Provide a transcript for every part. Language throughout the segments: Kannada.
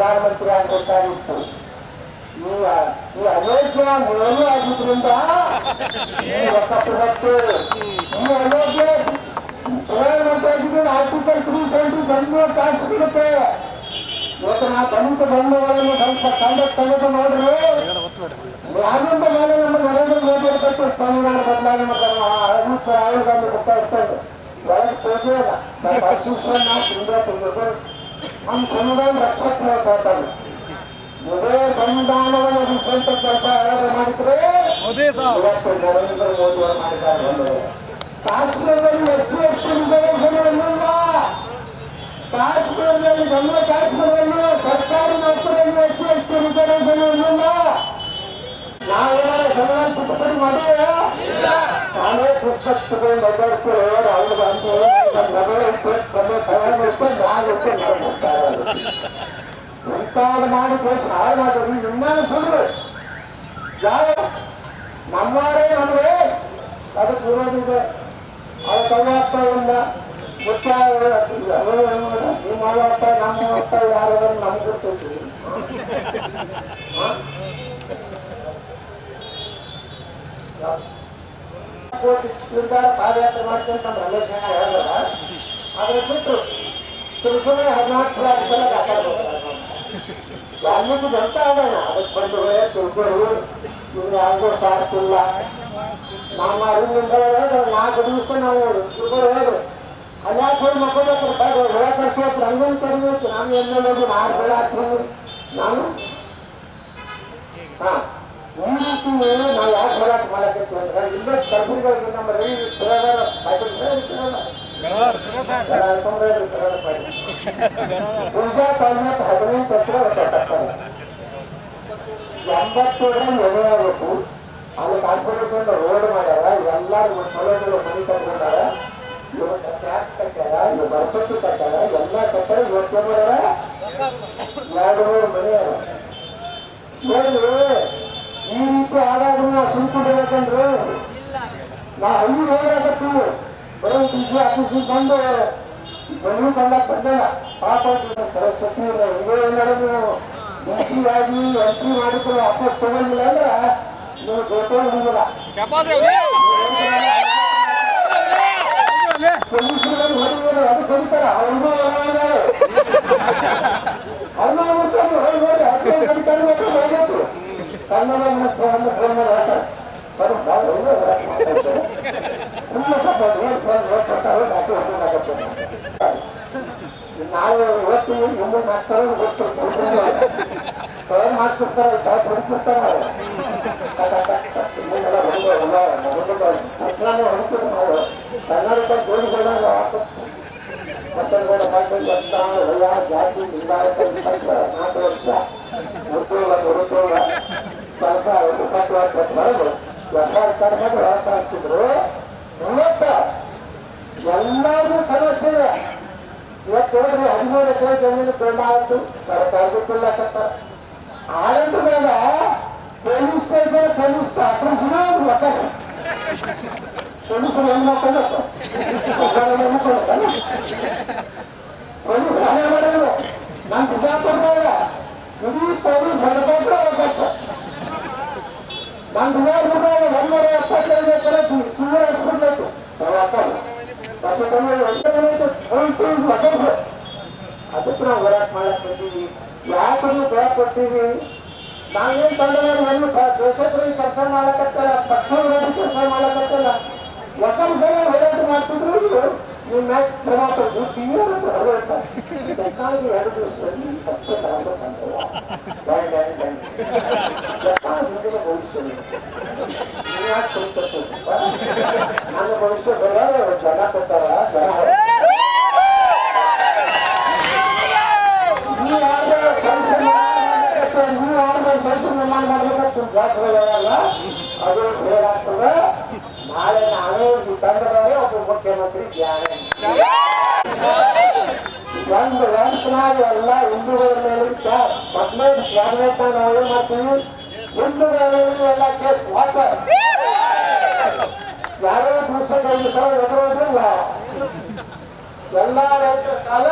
ಪ್ರಧಾನಮಂತ್ರಿ ಆಗ್ಬೇಕಾಗಿತ್ತು ನೀವು ಈ ಅಯೋಧ್ಯ ಏನು ಆಗಿದ್ರಿಂದ ವಕಫ್ ಹಕ್ಕು ಈ ಅಯೋಧ್ಯ ಪ್ರಧಾನಮಂತ್ರಿ ಆರ್ಟಿಕಲ್ ನೋಡ್ರಿ. ನಮ್ಮ ನರೇಂದ್ರ ಮೋದಿ ಅವರ ಸಂವಿಧಾನ ಬದಲಾವಣೆ ಮಾಡ್ತಾರೆ. ಅಮಿತ್ ಆಯೋಗ ಗೊತ್ತಾಗ್ತದೆ ಒಳಗೆ ಪೂಜೆ ನಾವು ನಮ್ಮ ಸಂವಿಧಾನ ರಕ್ಷಕ ಹೇಳ್ತಾರೆ. ಇದೇ ಸಂವಿಧಾನವನ್ನು ಉಳಿಸುವಂತ ಕೆಲಸ ಯಾರು ಮಾಡಿದ್ರೆ ಇವತ್ತು ನರೇಂದ್ರ ಮೋದಿ ಅವರು ಮಾಡಿದ್ದಾರೆ. ಕಾಶ್ಮೀರದಲ್ಲಿ ಎಸ್ ಸಿ ಎಸ್ ಟಿ ರಿಸರ್ವೇಷನ್ ಕಾಶ್ಮೀರದಲ್ಲಿ ಜಮ್ಮು ಕಾಶ್ಮೀರದಲ್ಲಿ ಸರ್ಕಾರಿ ನೌಕರಿಯಲ್ಲಿ ಎಸ್ ಸಿ ಎಸ್ ಟಿ ರಿಸರ್ವೇಷನ್ ಇರಲಿಲ್ಲ ನಾವೇನಾರ ಸಂವಿಧಾನ ತಿದ್ದುಪಡಿ ಮಾಡಿದ್ರೆ ನಾನೇ ಪುಸ್ತಕ ತಗೊಂಡು ಒಬ್ಬರ್ತಾರೆ ರಾಹುಲ್ ಗಾಂಧಿ ಇಂಥದ್ದು ಮಾಡಿ ದೇಶ ಹಾಳು ಮಾಡೋದು ನಿಮ್ಮನ್ನು ಸುಳ್ಳು ಯಾವ ನಮ್ಮವರೇ ನಮಗೆ ಅದಕ್ಕೆ ವಿರೋಧಿದೆ ಅವ್ರ ಕೈಯಾಗ್ತ ಇಲ್ಲ ನಿಮ್ಮ ನಮ್ಮ ಯಾರು ನಮ್ಗೆ ಗೊತ್ತೈತಿ ನಿರ್ಧಾರ ಪಾದಯಾತ್ರೆ ಮಾಡ್ಕೊಂಡು ನಮ್ಮ ರಮೇಶ್ ಅಣ್ಣ ಹೇಳಿದ್ರ ಆದ್ರೆ ಬಿಟ್ಟು ಸುಮ್ಮನೆ ಹದಿನಾಲ್ಕು ಸಲ ಅಂತ ಆಗೋಣ ಅದಕ್ಕೆ ನಾಲ್ಕು ನಾನು ಈ ರೀತಿ ಹೋರಾಟ ಮಾಡಕ್ಕೆ ಅಂದ್ರೆ ಇಲ್ಲೇ ನಮ್ಮ ರವಿ ಸುರಗಾರ ಪೂಜಾ ತಾಲೂಕು ಹದಿನೈದು ಹತ್ರ ಎಂಬತ್ತೇಳರಲ್ಲಿ ಎದೆ ಆಗಬೇಕು ಅಲ್ಲಿ ಕಾರ್ಪೊರೇಷನ್ ರೋಡ್ ಮಾಡ್ಯಾರ. ಎಲ್ಲರೂ ಸೌಲಭ್ಯಗಳು ಮನೆ ಕಟ್ಕೊಂಡಾರ. ಇವತ್ತು ಟ್ಯಾಕ್ಸ್ ಕಟ್ಟಾರ ಇವ್ ಬರ್ಪಟ್ಟು ಕಟ್ಟಾರ ಎಲ್ಲ ಕಟ್ಟಾರ ಇವತ್ತು ಮಾಡ್ಯಾರ. ಎರಡು ಮೂರು ಮನೆ ನೋಡಿ ಸುಮ್ಕೊಂಡಿರ್ಬೇಕಂದ್ರೆ ನಾ ಹಳ್ಳಿ ಹೋಗಾಕತ್ತೀವಿ ಬರೋ ಡಿ ಸಿ ಆಫೀಸಿಗೆ ಬಂದು ಮನೆ ಬಂದಾಗ ಬಂದಿಲ್ಲ. ಪಾಪ ಸರಸ್ವತಿ ಇದೇ ನಡೆದು ಡಿ ಸಿ ಆಗಿ ಎಂಟ್ರಿ ಮಾಡಿದ್ರು ವಾಪಸ್ ತಗೊಂಡಿಲ್ಲ ಅಂದ್ರೆ ನೀವು ಜೊತೆ ಪೊಲೀಸರು ಹೊಡಿತಾರೆ ಅದು ಹೊಡಿತಾರ. ಅವ್ರಿಗೂ ಅವ್ರನ್ನ ಬಿಡ್ತಾರೆ ಹೊಡಿ ಹೊಡಿ ಅದಕ್ಕೆ ಕಡಿತಾರೆ ಮತ್ತು ಹೋಗ್ಬೇಕು ಕನ್ನಡ ಫೋನ್ ಫೋನ್ ಮಾಡಿ ಹೇಳ್ತಾರೆ ಬರೀ ಭಾಳ ಒಳ್ಳೆ ಹೋರಾಟ ಮಾಡ್ತಾ ಇದ್ದಾರೆ ತುಂಬ ಸ್ವಲ್ಪ ನೋಡಿ ಫೋನ್ ನೋಡ್ಕೊಳ್ತಾರೆ ಡಾಕ್ಟರ್ ಹೊರಗಾಗತ್ತೆ ನಾವು ಇವತ್ತು ಮುಂದೆ ಮಾಡ್ತಾರೋ ಗೊತ್ತು ಫೋನ್ ಮಾಡ್ತಿರ್ತಾರೆ ಡಾಕ್ಟರ್ ಹೊಡಿತಿರ್ತಾರೆ ಮುಂದೆಲ್ಲ ಹೊಡಿದ ಎಲ್ಲ ಹೊಡಿದ ತಕ್ಷಣ ಹೊಡಿತೀವಿ ನಾವು ಕನ್ನಡದ ಜೋಡಿಗಳನ್ನ ಅಂತ ಹೊಲ ಜಾತಿ ವಿಪಕ್ಷ ನಾಲ್ಕು ವರ್ಷ ವರ್ಷ ಬರೋದು ವ್ಯವಹಾರ ಕಡಿಮೆ ಆಗ್ತಿದ್ರು ಇವತ್ತ ಎಲ್ಲರಿಗೂ ಸಮಸ್ಯೆ ಇದೆ ಇವತ್ತು ನೋಡ್ರಿ ಹದಿಮೂರು ಎಕರೆ ಜಮೀನು ಕೊಂಡಾಯ್ತು ಸರ್ಕಾರಕ್ಕೆ ಕೊಡ್ಲಾಕತ್ತಾರ ಮೇಲೆ ಪೊಲೀಸ್ ಸ್ಟೇಷನ್ ಪೊಲೀಸ್ ಆಪರೇಷನ್ ಮಕ್ಕಳು ಪೊಲೀಸರು ಹೆಣ್ಮಕ್ಕಳು ಮಾಡ್ಕೊಂಡು ಪೊಲೀಸ್ ಹಣೆ ಮಾಡಿದ್ರು ನಾನು ಬಿಜಾಪುರದಾಗ ಇಡೀ ಪೊಲೀಸ್ ಹೊರಬೇಕು ಹೋಗ್ಬೇಕು ನಾನು ಬಿಜಾಪುರದಾಗ ಒಂದೂರ ಎಪ್ಪತ್ತೈದು ಎಕರೆ ಸುಮ್ಮನೆ ಹಚ್ಬಿಡ್ಬೇಕು ಅದಕ್ಕೆ ನಾವು ಹೋರಾಟ ಮಾಡಕ್ ಬಂದೀವಿ ಯಾಕೆ ನೀವು ಬೆಳೆ ಕೊಡ್ತೀವಿ ನಾವೇನ್ ತಂಡಗಳು ಹೆಣ್ಣು ದೇಶದಲ್ಲಿ ಕೆಲಸ ಮಾಡಕತ್ತಲ್ಲ ಪಕ್ಷ ವಿರೋಧಿ ಕೆಲಸ ಮಾಡಕತ್ತಲ್ಲ ವಕಲ್ ಸಲ ಹೋರಾಟ ಮಾಡ್ತಿದ್ರು ಇವ್ರು ನಿಮ್ಮ ಮ್ಯಾಚ್ ಪ್ರವಾಸ ಟಿವಿ ಹೊರಟ ಬೇಕಾಗಿ ಎರಡು ದಿವಸದಲ್ಲಿ ಸಸ್ಪೆಂಡ್ ಆಗೋ ಸಂಭವ ಬ್ಯಾಂಡ್ ಬ್ಯಾಂಡ್ ಬ್ಯಾಂಡ್ ಬೇಕಾದ ಮುಂದಿನ ಭವಿಷ್ಯ ನೀವು ಯಾಕೆ ತಿಳ್ಕೊಳ್ತೀರಪ್ಪ? ನನ್ನ ಭವಿಷ್ಯ ಬರೋರು ಜನ ಕೊಟ್ಟಾರ ಜನ ನೀವು ಯಾರು ಪರಿಶ್ರಮ ಮಾಡ್ಬೇಕಂತ ನೀವು ಯಾರು ಪರಿಶ್ರಮ ಮಾಡ್ಬೇಕಂತ ಜಾಸ್ತಿಗಳಲ್ಲ ಅದು ಹೇಗಾಗ್ತದೆ ನಾಳೆ ನಾವೇ ಈ ತಂಡದವರೇ ಒಬ್ಬ ಮುಖ್ಯಮಂತ್ರಿ ಒಂದು ವರ್ಷನಾಗ ಎಲ್ಲ ಹಿಂದೂಗಳ ಮೇಲೆ ಹದಿನೈದು ಮಾಡ್ತೀವಿ. ಹಿಂದೂಗಳ ಮೇಲೆ ಎಲ್ಲ ಕೇಸ್ ವಾಪಸ್. ಯಾರೋ ದಿವಸ ಐದು ಸಾವಿರ ಎದುರೋದಿಲ್ಲ. ಎಲ್ಲ ರೈತರ ಸಾಲ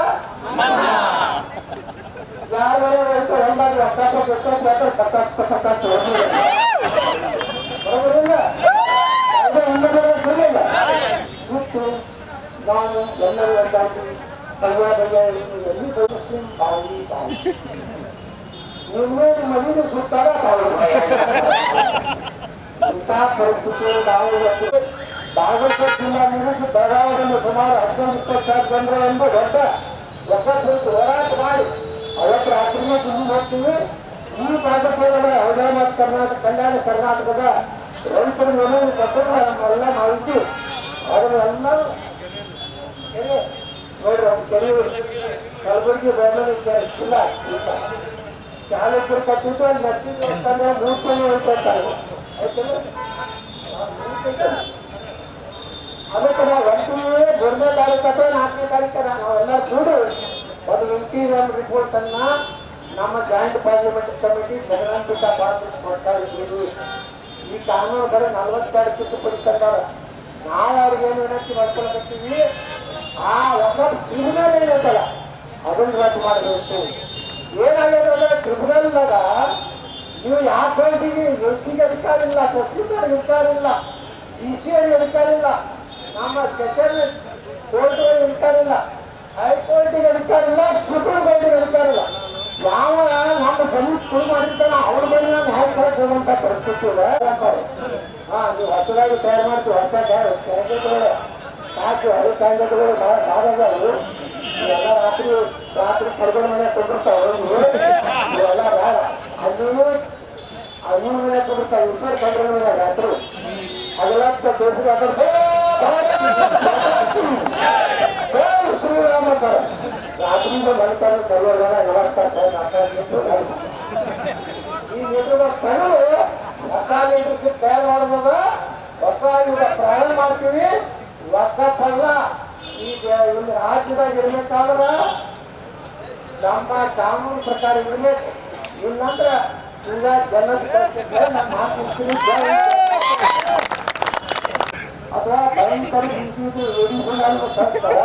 ಯಾರು ರೈತರು ಜೊತೆ ಕಟ್ಟ ಕಟ್ಟ ಕಟ್ಟ ಬರೋಬರಿಲ್ಲ ಅದು ಹಿಂದೆ ಬರಲಿಲ್ಲ ಬಿಟ್ಟು ನಾನು ಎಲ್ಲಿ ನಿಮ್ಮೇ ಮನೆಗೆ ಸುತ್ತಾರ ತಾವು ಇಂಥ ಪರಿಸ್ಥಿತಿ ನಾವು ಬಾಗಲಕೋಟೆ ಜಿಲ್ಲಾ ನಿಲ್ಲಿಸಿ ಬೆಳಗಾವಿಯಲ್ಲಿ ಸುಮಾರು ಹದಿನೈದು ಇಪ್ಪತ್ತು ಜನರು ಎಂದು ದೊಡ್ಡ ಒಕ್ಕಟ್ಟು ಹೋರಾಟ ಮಾಡಿ ಅವತ್ತು ರಾತ್ರಿನೇ ದಿಲ್ಲಿ ಹೋಗ್ತೀವಿ ಈ ಬಾಗಲಕೋಟೆ ಹೈದರಾಬಾದ್ ಕರ್ನಾಟಕ ಕಲ್ಯಾಣ ಕರ್ನಾಟಕದ ರೈತರ ಏನೇನು ಕಟ್ಟಡ ನಮ್ಮೆಲ್ಲ ಮಾಹಿತಿ ಅದನ್ನೆಲ್ಲ ನೋಡ್ರಿ ಕೆರೆ ಕಲಬುರಗಿ ಬೆಂಗಳೂರು ಇಲ್ಲ ಚಾಲಕರು ಕಟ್ಟಿದ್ದು ಅಲ್ಲಿ ನರ್ಸಿಂಗ್ ಹೇಳ್ಕೊಳ್ತಾರೆ ಆಯ್ತಲ್ಲ? ಅದಕ್ಕೆ ನಾವು ಒಂಟಿಗೆ ಮೂರನೇ ತಾರೀಕು ಅಥವಾ ನಾಲ್ಕನೇ ತಾರೀಕು ನಾವೆಲ್ಲ ಕೂಡಿ ಒಂದು ಇಂಟೀರಿಯರ್ ರಿಪೋರ್ಟ್ ಅನ್ನ ನಮ್ಮ joint parliament committee Jagdambika parliament ಕೊಡ್ತಾ ಇದ್ದೀವಿ. ಈ ಕಾನೂನು ಬರೀ ನಲ್ವತ್ತೆರಡು ತಿದ್ದುಪಡಿ ತಂದಾರ ನಾವು ಅವ್ರಿಗೆ ಏನು ವಿನಂತಿ ಮಾಡ್ಕೊಳಕತ್ತೀವಿ ಆ ಹೊಸ ಟ್ರಿಬ್ಯುನಲ್ ಏನೈತಲ್ಲ ಅದನ್ನ ರದ್ದು ಮಾಡಬೇಕು ಏನಾಗಿದೆ ಅಂದ್ರೆ ಟ್ರಿಬ್ಯುನಲ್ನಾಗ ನೀವು ಯಾಕೆ ಹೇಳ್ತೀವಿ ಎಸ್ ಅಧಿಕಾರ ಇಲ್ಲ ತಹಸೀಲ್ದಾರ್ ಅಧಿಕಾರ ಇಲ್ಲ, ಡಿ ಸಿ ಅವ್ರಿಗೆ ಅಧಿಕಾರ ಇಲ್ಲ, ನಮ್ಮ ಸೆಷನ್ ಕೋರ್ಟ್ ಅಧಿಕಾರ ಇಲ್ಲ ಹೈಕೋರ್ಟಿಗೆ ಅಧಿಕಾರ ಇಲ್ಲ, ಸುಪ್ರೀಂ ಕೋರ್ಟಿಗೆ ಅಧಿಕಾರ ಇಲ್ಲ. ಯಾವ ನಮ್ಮ ಜನ ಶುರು ಮಾಡಿರ್ತಾನ ಅವ್ರ ಮೇಲೆ ನಾನು ಹೇಗೆ ಕರೆಕ್ಟ್ ಹೋಗುವಂತ ಪರಿಸ್ಥಿತಿ. ಹಾ ನೀವು ಹೊಸದಾಗಿ ತಯಾರು ಮಾಡ್ತೀವಿ ಹೊಸ ಕ್ಯಾಂಡಿಡೇಟ್ಗಳು ಸಾಕು ಅದು ಭಾಳ ಬಾಧಾಗಳು ಇವೆಲ್ಲ ರಾತ್ರಿ ರಾತ್ರಿ ಕರ್ಕೊಂಡು ಮನೆ ಕೊಟ್ಟಿರ್ತಾವ ಇವೆಲ್ಲ ಬೇಡ. ಅಲ್ಲಿ ಅಲ್ಲಿ ಮನೆ ಕೊಟ್ಟಿರ್ತಾವ ಇಬ್ಬರು ಕರ್ಕೊಂಡು ಮನೆ ರಾತ್ರಿ. ಅದೆಲ್ಲ ಬೇಸಿಗೆ ಶ್ರೀರಾಮ ರಾತ್ರಿಯಿಂದ ಬರ್ತಾರೆ ನಮಸ್ಕಾರ ಸರ್ ಈ ಲೀಟರ್ ತಗಲು ಹೊಸ ಲೀಡರ್ಶಿಪ್ ತಯಾರು ಮಾಡೋದ ಹೊಸ ಈಗ ಪ್ರಯಾಣ ಮಾಡ್ತೀವಿ. ಒಕ್ಕಪ್ಪಲ್ಲ ಈಗ ಒಂದು ರಾಜ್ಯದಾಗ ಇರ್ಬೇಕಾದ್ರ ನಮ್ಮ ಕಾನೂನು ಪ್ರಕಾರ ಇರ್ಬೇಕು. ಇಲ್ಲಂದ್ರ ಸೀದಾ ಜನದ ಅಥವಾ ಭಯಂಕರ ರೀತಿಯಲ್ಲಿ ರೇಡಿಯೇಷನ್ ಕಳಿಸ್ತಾರ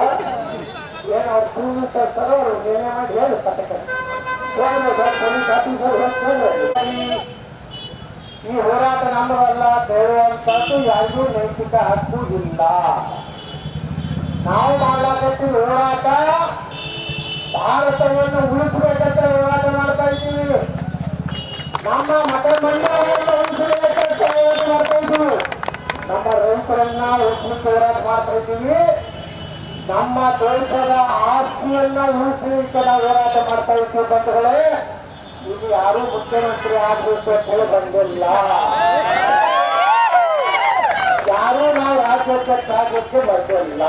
ಏನು ಅವ್ರು ಸುಳ್ಳು ಕಳಿಸ್ತಾರ ಅವ್ರು ಏನೇ ಮಾಡಿ ಹೇಳಿ ಪಟ್ಟಕ್ಕೆ ಪೊಲೀಸ್ ಆಫೀಸರ್ ಈ ಹೋರಾಟ ನಮ್ಮದಲ್ಲ ಹೇಳುವಂತದ್ದು ಯಾರಿಗೂ ನೈತಿಕ ಹಕ್ಕು ಇಲ್ಲ. ನಾವು ಮಾಡ್ಲಾಕತ್ತೀವಿ ಹೋರಾಟ ಭಾರತವನ್ನು ಉಳಿಸಬೇಕಂತ ಹೋರಾಟ ಮಾಡ್ತಾ ಇದ್ದೀವಿ. ನಮ್ಮ ಮಠ ಮಂದಿರವನ್ನು ಉಳಿಸಬೇಕಂತ ಹೋರಾಟ ಮಾಡ್ತಾ ಇದ್ದೀವಿ. ನಮ್ಮ ರೈತರನ್ನ ಉಳಿಸಲಿಕ್ಕೆ ಹೋರಾಟ ಮಾಡ್ತಾ ಇದ್ದೀವಿ. ನಮ್ಮ ದೇಶದ ಆಸ್ತಿಯನ್ನ ಉಳಿಸಲಿಕ್ಕೆ ನಾವು ಹೋರಾಟ ಮಾಡ್ತಾ ಇದ್ದೀವಿ ಬಂಧುಗಳೇ. ಇಲ್ಲಿ ಯಾರು ಮುಖ್ಯಮಂತ್ರಿ ಆಗ್ಬೇಕು ಅಂತ ಹೇಳಿ ಬಂದಿಲ್ಲ. ಯಾರು ನಾವು ರಾಜ್ಯಾಧ್ಯಕ್ಷ ಆಗ್ಲಿಕ್ಕೆ ಬಂದಿಲ್ಲ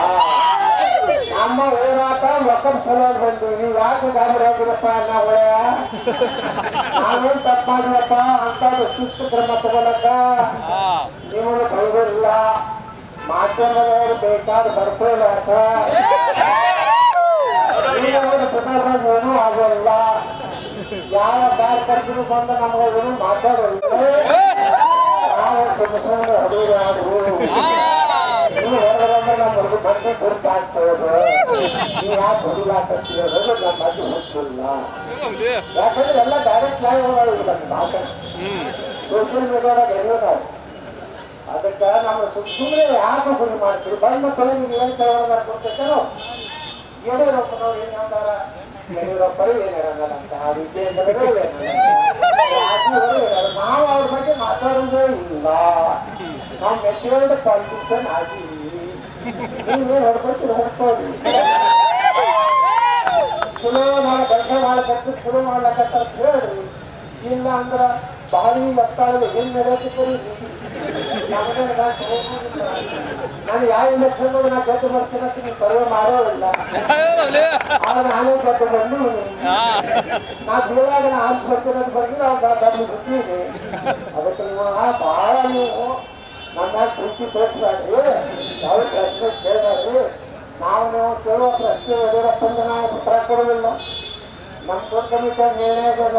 ನಮ್ಮ ಹೋರಾಟ ಮಕ್ಕಳ ಸಲುವಾಗಿ ಬಂದೀವಿ. ಯಾಕೆ ಗಾಬರಿ ಆಗಿರಪ್ಪ ನಾವು ನಾವೇನ್ ತಪ್ಪು ಮಾಡಿರಪ್ಪ? ಅಂತ ಶಿಸ್ತು ಕ್ರಮ ತಗೊಳಕ ನೀವು ಬೈದಿಲ್ಲ ಮಾಧ್ಯಮದವರು ಬೇಕಾದ ಬರ್ಕೊಳ್ಳಾಕ ಪ್ರಧಾನ ಏನೂ ಆಗೋಲ್ಲ ಯಾವ ಬ್ಯಾಗ್ ಬಂದು ನಮಗೆ ಏನು ಮಾತಾಡೋದು ನಾವು ಸುಮ್ಮನೆ ಹೊಡೆಯುವ ಆದ್ರು. ನೀವು ಹೊರಗಡೆ ನಮ್ಮ ಹುಡುಗ ಬಂದು ನೀವು ಯಾಕೆ ಹೊಡಿಲಾಕತ್ತೀರೋದು ನಮ್ಮ ಬಗ್ಗೆ ಹುಚ್ಚಿಲ್ಲ ಯಾಕಂದ್ರೆ ಎಲ್ಲ ಡೈರೆಕ್ಟ್ ಲೈವ್ ಭಾಷಣ ಸೋಷಿಯಲ್ ಮೀಡಿಯಾದಾಗ ಎಲ್ಲಿರ್ತಾವೆ ಅದಕ್ಕೆ ನಾವು ಸುಮ್ಮನೆ ಯಾಕೆ ಗುರಿ ಮಾಡ್ತೀವಿ. ಬಂದ ಕೊಲೆ ನೀವು ಏನು ಯಡಿಯೂರಪ್ಪನವ್ರು ಏನು ಹೇಳ್ತಾರ? ಯಡಿಯೂರಪ್ಪರು ಏನು ಹೇಳಂಗಲ್ಲ ಆ ವಿಜಯೇಂದ್ರರು ನಾವು ಅವ್ರ ಬಗ್ಗೆ ಮಾತಾಡೋದೇ ಇಲ್ಲ ನಾವು ಮೆಚೂರ್ಡ್ ಪಾಲಿಟಿಷಿಯನ್ ಆಗಿದ್ದೀವಿ ನೀವು ಹೊಡ್ಕೊಳ್ತೀವಿ ಹೊಡ್ಕೊಳ್ಳಿ ಚಲೋ ಮಾಡಿ ಕೆಲಸ ಮಾಡ್ಕತ್ತು ಚಲೋ ಮಾಡ್ಲಕತ್ತ ಅಂತ ಹೇಳ್ರಿ ಇಲ್ಲ ಅಂದ್ರ ಬಾಳಿ ಮಕ್ಕಳು ಏನ್ ನಡೆಯುತ್ತಿದ್ದರು ನಾನು ಯಾವ ಇಲೆಕ್ಷನ್ ನಾ ಗೆದ್ದು ಬರ್ತೀನಿ ಅಂತ ನೀವು ಸರ್ವೆ ಮಾಡೋದಿಲ್ಲ ಆದ್ರೆ ನಾನೇ ಗೆದ್ದು ಬಂದು, ನಾ ಬೀಳಾಗ ನಾ ಆಸೆ ಬರ್ತೀನಿ ಅಂತ ಬಂದು ನಾವು ಗದ್ದು ಬಿಟ್ಟಿವಿ ಅದಕ್ಕೆ ನೀವು ಬಹಳ ನೀವು ನನ್ನ ಪ್ರೀತಿ ತೋರಿಸ್ಬೇಡ್ರಿ. ಯಾವ ಪ್ರಶ್ನೆ ಕೇಳಬೇಡ್ರಿ. ನಾವು ನೀವು ಕೇಳುವ ಪ್ರಶ್ನೆ ಯಡಿಯೂರಪ್ಪ ನಾವು ಉತ್ತರ ಕೊಡೋದಿಲ್ಲ ನಮ್ಮ ದೊಡ್ಡ ನಿರ್ಣಯ ಆಗದ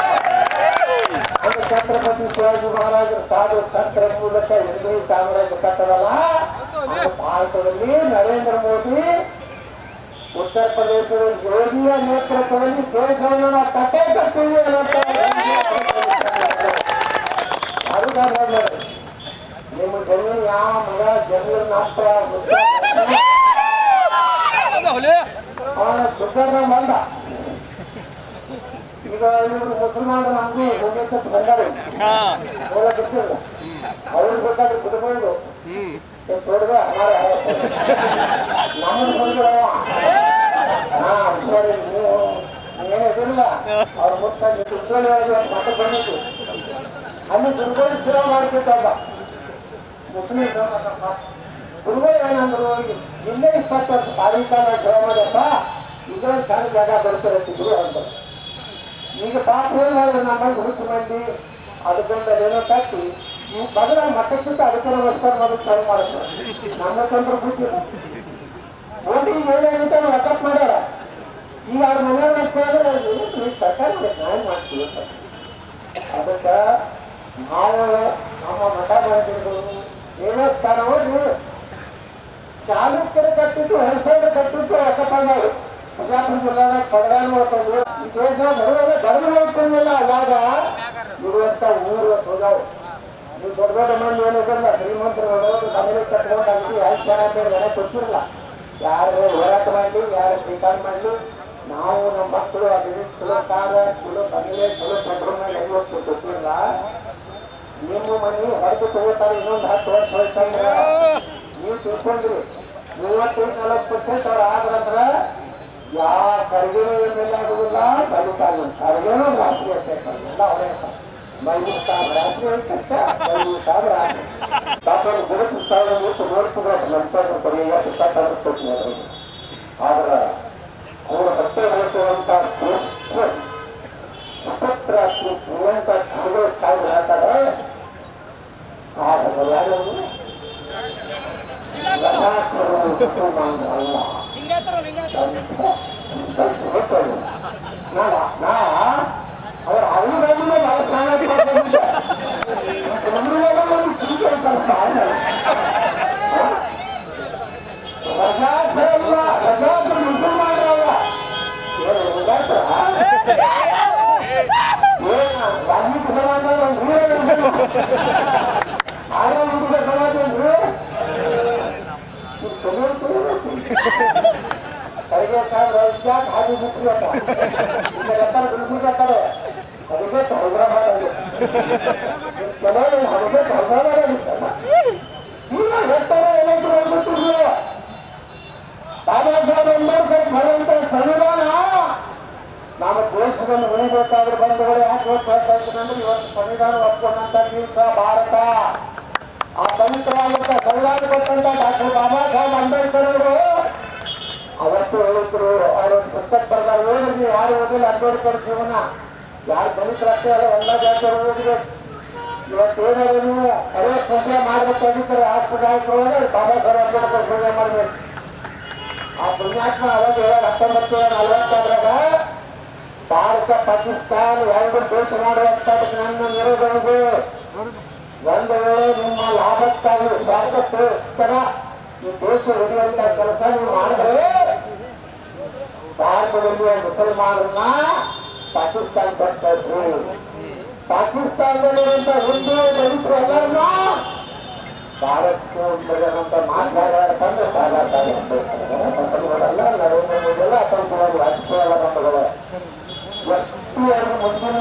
ಛತ್ರಪತಿ ಶಿವಾಜಿ ಮಹಾರಾಜರ ಸಾಧು ಸಂತರ ಮೂಲಕ ಹಿಂದೂ ಸಾಮ್ರಾಜ್ಯ ಕಟ್ಟದಲ್ಲ ಅದು ಭಾರತದಲ್ಲಿ ನರೇಂದ್ರ ಮೋದಿ ಉತ್ತರ ಪ್ರದೇಶದ ಯೋಗಿಯ ನೇತೃತ್ವದಲ್ಲಿ ದೇಶವನ್ನು ನಾವು ಕಟ್ಟೆ ಕಟ್ತೀವಿ ಅನ್ನೋಂಥ ಅದು ಧರ್ಮ ನಿಮ್ಮ ಜಮೀನು ಯಾವ ಮಗ ಜಮೀನು ನಾಷ್ಟ ಅವನ ಸುಧಾರಣ ಬಂದ ಈಗ ಇವರು ಮುಸಲ್ಮಾನರು ನಮಗೂ ಬಂದಾರೆ. ಗೊತ್ತಿಲ್ಲ ಅವ್ರಿಗೆ ಬೇಕಾದ್ರೆ ಬಿಟ್ಕೊಂಡು ನೋಡಿದ್ರೆ ಅನಾರ ನಮ್ಮನ್ನು ಬಂದ್ರು ಹಾ ನೀವು ಏನು ಅವ್ರ ಮುಟ್ಟಾಗಿ ಸುತ್ತಳಿ ಮಾತು ಬಂದಿತ್ತು. ಅಲ್ಲಿ ದುರ್ಗೋಳಿ ಸ್ಥಿರ ಮಾಡ್ತಿದ್ದಲ್ಲ ಮುಸ್ಲಿಂ ದುರ್ಗೋಳಿ ಏನಂದ್ರು ಇಲ್ಲೇ ಇಪ್ಪತ್ತು ವರ್ಷ ಕಾಲ ಸೇವೆ ಮಾಡ್ಯಪ್ಪ ಇದೊಂದು ಸಣ್ಣ ಜಾಗ ಬರ್ತಿರತ್ತಿದ್ರು ಅಂತ ಈಗ ಪಾಪ ಏನ್ ಹೇಳಿದ್ರೆ ಹುಚ್ಚು ಮಂದಿ ಅದಕ್ಕೊಂದು ಏನೋ ಕಟ್ಟಿ ಈ ಬದಲ ಮಟ್ಟಕ್ಕಿಂತ ಅದಕ್ಕೆ ನಮಸ್ಕಾರ ಮಾಡೋದು ಚಾಲು ಮಾಡುತ್ತೆ ನಮ್ಮ ತಂದ್ರೆ ಬುದ್ಧಿ ಅಂತ ಏನಾಗುತ್ತೆ ಅಕಪ್ ಮಾಡ್ಯಾರ. ಈಗ ಅವ್ರ ಮನೆಯವ್ರನ್ನ ಕೇಳಿದ್ರೆ ನೀವು ಸರ್ಕಾರ ಮಾಡ್ತೀವಿ ಅಂತ. ಅದಕ್ಕೆ ನಾವು ನಮ್ಮ ಮಠ ದೇವಸ್ಥಾನವು ನೀವು ಚಾಲುಕ್ಯರು ಕಟ್ಟಿದ್ದು ಹೆಸರು ಕಟ್ಟಿದ್ದು ಅಕಪ್ಪ ಬಿಜಾಪುರ ಜಿಲ್ಲಾದಾಗ ಪಡಗಾಲ ಮಾಡ್ಕೊಂಡು ದೇಶ ಬರುವಾಗ ಧರ್ಮ ನೋಡ್ಕೊಂಡಿಲ್ಲ ಅವಾಗ ಇರುವಂತ ಊರು ಹೋದವು ನೀವು ದೊಡ್ಡ ದೊಡ್ಡ ಮಂದಿ ಏನಿದ್ರಲ್ಲ ಶ್ರೀಮಂತರು ಮನೇಲಿ ಕಟ್ಕೊಂಡು ಆಗಿದ್ದು ಯಾರು ಚೆನ್ನಾಗಿ ಮನೆ ಕೊಟ್ಟಿರಲ್ಲ ಯಾರು ಹೋರಾಟ ಮಾಡಲಿ ಯಾರು ಸ್ವೀಕಾರ ಮಾಡಲಿ ನಾವು ನಮ್ಮ ಮಕ್ಕಳು ಅದನ್ನ ಚಲೋ ಕಾರ ಚಲೋ ಬಂಗಲೆ ಚಲೋ ಪೆಟ್ರೋಲ್ ನಿಮ್ಮ ಮನೆ ಹೊರತು ತಗೋತಾರೆ ಇನ್ನೊಂದು ಹತ್ತು ವರ್ಷ ಹೋಯ್ತಂದ್ರ ನೀವು ತಿಳ್ಕೊಂಡ್ರಿ. ಮೂವತ್ತೈದು, ನಲವತ್ತು ಪರ್ಸೆಂಟ್ ಅವ್ರು ಆದ್ರಂದ್ರ ಯಾವ ಕರ್ಗೆನೂ ಎಂ ಆಗುದಿಲ್ಲ ತಾಲೂಕಾಗ ಕರ್ಗೆನೂ ರಾತ್ರಿ ಅಧ್ಯಕ್ಷ ಎಲ್ಲ ಅವರೇ ಮೈನೂರು ಸಾವಿರ ರಾತ್ರಿ ಅಧ್ಯಕ್ಷ ಮೈನೂರು ಸಾವಿರ ತಾಪಲ್ಲಿ ಗುರುತು ಸಾವಿರ ಮೂರು ನೋಡ್ತಿದ್ರೆ ನಂತರ ಪರಿಯಾಗಿ ಸುತ್ತ ಕಾಣಿಸ್ಕೊತೀನಿ ಅದರಲ್ಲಿ ಆದ್ರೆ ಅವರ ಬಟ್ಟೆ ಹೊರಟುವಂತ ಸುಪತ್ರ ಶ್ರೀ ಪ್ರಿಯಾಂಕ ಖರ್ಗೆ ಸಾಹೇಬ್ ಹೇಳ್ತಾರೆ ಆದ್ರೆ ಯಾರು ರಜಾಕರು ಮುಸಲ್ಮಾನರು ಅಲ್ಲ ನೋಡ ನಾ ಅವ್ರ ಅವ್ರಿಗಾದ್ರೂ ಭಾಳ ಶಾಣೆ ಮಾಡ್ಕೊಂಡಿದ್ದೆ ನಮ್ರಿಗಾದ್ರೂ ಒಂದು ಚಿಂತೆ ಐತಲ್ಪ ರಜಾಕರು ಅಲ್ಲ ರಜಾಕರು ಮುಸಲ್ಮಾನರಲ್ಲ ಏನು ರಜಾಕರ ಏನು ವಾಲ್ಮೀಕಿ ಸಮಾಜ ಒಂದು ಆಗ ಹುಡುಗ ಸಮಾಜ ಅಂದ್ರೆ ಕರಿಗೆ ಸಾಹೇಬ್ರ ಯಾಕೆ ಹಾಗೆ ಎತ್ತರ ಬಿಡ್ಬಿಡ್ತಾರೆ ಅದಕ್ಕೆ ಸಂವಿಧಾನ ನಮ್ಮ ದೇಶದಲ್ಲಿ ಉಳಿಬೇಕಾದ್ರೆ ಬಂಧುಗಳು ಯಾಕೆ ಇದ್ದೀನಂದ್ರೆ ಇವತ್ತು ಸಂವಿಧಾನ ಒಪ್ಕೊಂಡಂತ ದಿವಸ ಭಾರತ. ಆ ಪವಿತ್ರವಾದಂತ ಸಂವಿಧಾನ ಕೊಟ್ಟಂತ ಡಾಕ್ಟರ್ ಬಾಬಾ ಸಾಹೇಬ್ ಅಂಬೇಡ್ಕರ್ ಅವರು ಅವತ್ತು ಹೇಳಿದ್ರು ಅವ್ರ ಒಂದು ಪುಸ್ತಕ ಬರ್ದಾರ ಹೇಳಿದ್ರು ನೀವು ಯಾರು ಓದಿಲ್ಲ ಅಂಬೇಡ್ಕರ್ ಜೀವನ. ಯಾರು ಅಷ್ಟೇ ಅಲ್ಲ, ಎಲ್ಲ ಜಾತಿ ಓದಿದ್ರು ಇವತ್ತು ಏನಾದ್ರು ನೀವು ಅದೇ ಪೂಜೆ ಮಾಡ್ಬೇಕಾಗಿದ್ದರೆ ಹಾಸ್ಪಿಟಲ್ ಬಾಬಾ ಸಾಹೇಬ್ ಅಂಬೇಡ್ಕರ್ ಪೂಜೆ ಮಾಡ್ಬೇಕು. ಆ ಪುಣ್ಯಾತ್ಮ ಅವಾಗ ಹೇಳ ಹತ್ತೊಂಬತ್ತು ನೂರ ಭಾರತ, ಪಾಕಿಸ್ತಾನ ಎರಡು ದೇಶ ಮಾಡುವಂತ ನನ್ನ ವಿರೋಧವಿದೆ ಒಂದು ವೇಳೆ ನಿಮ್ಮ ಲಾಭಕ್ಕಾಗಿ ಸ್ವಾರ್ಥಕ್ಕೋಸ್ಕರ ಈ ದೇಶ ಉಳಿಯುವಂತ ಕೆಲಸ ನೀವು ಮಾಡಿದ್ರೆ ಭಾರತದಲ್ಲಿಯ ಮುಸಲ್ಮಾನರನ್ನ ಪಾಕಿಸ್ತಾನ ಕಳಿಸಿ ಪಾಕಿಸ್ತಾನದಲ್ಲಿರುವಂತಹ ಹಿಂದೂ ದಲಿತರು ಎಲ್ಲರನ್ನ ಭಾರತಕ್ಕೆ ಬರುವಂತ ಮಾತಾಡತಂದ್ರೆ ಸಾಧಾರಣ ಮುಸಲ್ಮಾನಲ್ಲ ನರೇಂದ್ರ ಮೋದಿ ಎಲ್ಲ ಅಥವಾ ವಾಜಪೇಯಿ ಎಲ್ಲ ಬಂದಗಳು ಎಷ್ಟು ಮುಂದಿನ